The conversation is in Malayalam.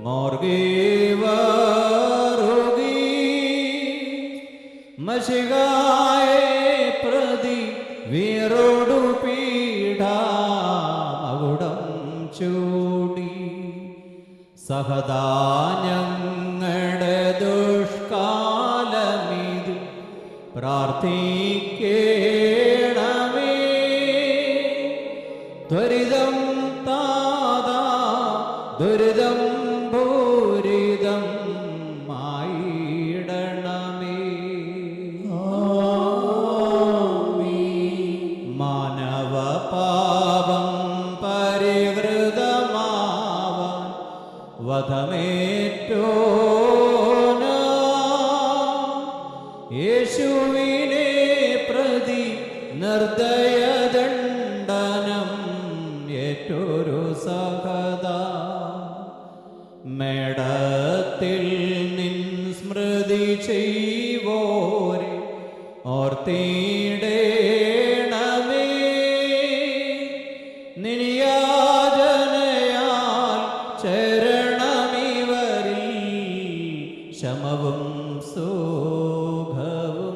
morge varogi mashigaye പ്രതി വീറോടു പീഠാകുടം ചൂടി സഹദാനങ്ങളുടെ ദുഷ്കാലമിതു പ്രാർത്ഥിക്കേണമേ ത്വരിതം താതാ ദുരിതം മാനവ പാപം പരിഹൃതമാവാൻ വധമേറ്റോന യേശുവിനെ പ്രതി നിർദ്ദയദണ്ഡനം ഏറ്റൊരു സഹത. മേടത്തിൽ നിൻ സ്മൃതി ചെയ്വോരെ ഓർത്തീ Mà ma vum su